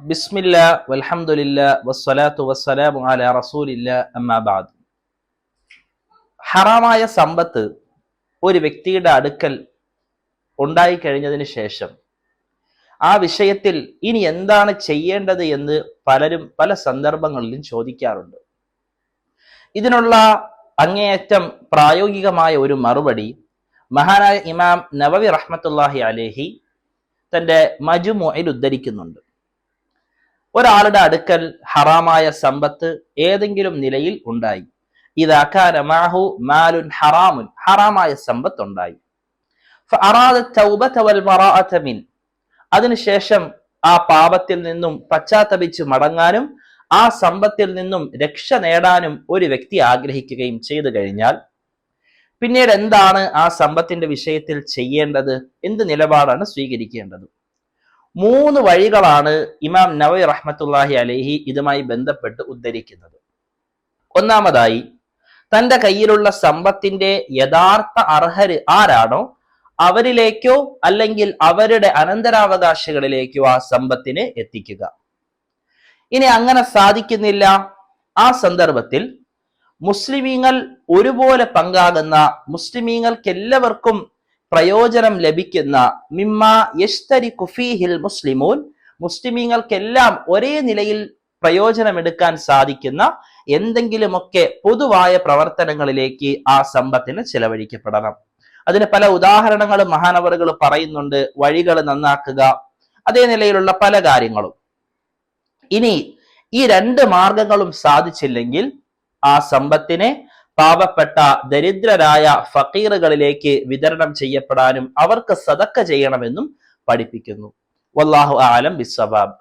ബിസ്മില്ല വൽഹംദുലില്ല വസ്സലാത്തു വസ്സലാമു അല റസൂലില്ല അമ്മാബാദ് ഹറാമായ സമ്പത്ത് ഒരു വ്യക്തിയുടെ അടുക്കൽ ഉണ്ടായിക്കഴിഞ്ഞതിന് ശേഷം ആ വിഷയത്തിൽ ഇനി എന്താണ് ചെയ്യേണ്ടത് എന്ന് പലരും പല സന്ദർഭങ്ങളിലും ചോദിക്കാറുണ്ട്. ഇതിനുള്ള അങ്ങേയറ്റം പ്രായോഗികമായ ഒരു മറുപടി മഹാനായ ഇമാം നവവി റഹ്മത്തുല്ലാഹി അലേഹി തന്റെ മജുമൊയിൽ ഉദ്ധരിക്കുന്നുണ്ട്. ഒരാളുടെ അടുക്കൽ ഹറാമായ സമ്പത്ത് ഏതെങ്കിലും നിലയിൽ ഉണ്ടായി. ഇതാക്കാന മാഹു മാലുൻ ഹറാമുൻ ഹറാമായ സമ്പത്ത് ഉണ്ടായി അതിനുശേഷം ആ പാപത്തിൽ നിന്നും പശ്ചാത്തപിച്ച് മടങ്ങാനും ആ സമ്പത്തിൽ നിന്നും രക്ഷ നേടാനും ഒരു വ്യക്തി ആഗ്രഹിക്കുകയും ചെയ്തു കഴിഞ്ഞാൽ പിന്നീട് എന്താണ് ആ സമ്പത്തിന്റെ വിഷയത്തിൽ ചെയ്യേണ്ടത്? എന്ത് നിലപാടാണ് സ്വീകരിക്കേണ്ടത്? മൂന്ന് വഴികളാണ് ഇമാം നവൈ റഹ്മത്തുല്ലാഹി അലഹി ഇതുമായി ബന്ധപ്പെട്ട് ഉദ്ധരിക്കുന്നത്. ഒന്നാമതായി തന്റെ കയ്യിലുള്ള സമ്പത്തിന്റെ യഥാർത്ഥ അർഹര് ആരാണോ അവരിലേക്കോ അല്ലെങ്കിൽ അവരുടെ അനന്തരാവകാശികളിലേക്കോ ആ സമ്പത്തിനെ എത്തിക്കുക. ഇനി അങ്ങനെ സാധിക്കുന്നില്ല. ആ സന്ദർഭത്തിൽ മുസ്ലിമീങ്ങൾ ഒരുപോലെ പങ്കാകുന്ന മുസ്ലിമീങ്ങൾക്ക് എല്ലാവർക്കും പ്രയോജനം ലഭിക്കുന്ന മിമ്മ യഷ്തരി കുഫീഹിൽ മുസ്ലിമൂൻ. മുസ്ലിമീങ്ങൾക്കെല്ലാം ഒരേ നിലയിൽ പ്രയോജനമെടുക്കാൻ സാധിക്കുന്ന എന്തെങ്കിലുമൊക്കെ പൊതുവായ പ്രവർത്തനങ്ങളിലേക്ക് ആ സമ്പത്തിന് ചെലവഴിക്കപ്പെടണം. അതിന് പല ഉദാഹരണങ്ങളും മഹാനവറുകൾ പറയുന്നുണ്ട്. വഴികൾ നന്നാക്കുക. അതേ നിലയിലുള്ള പല കാര്യങ്ങളും. ഇനി ഈ രണ്ട് മാർഗങ്ങളും സാധിച്ചില്ലെങ്കിൽ ആ സമ്പത്തിനെ പാവപ്പെട്ട ദരിദ്രരായ ഫക്കീറുകളിലേക്ക് വിതരണം ചെയ്യപ്പെടാനും അവർക്ക് സതക്ക ചെയ്യണമെന്നും പഠിപ്പിക്കുന്നു. വല്ലാഹു ആലം ബിസ്വബാബ്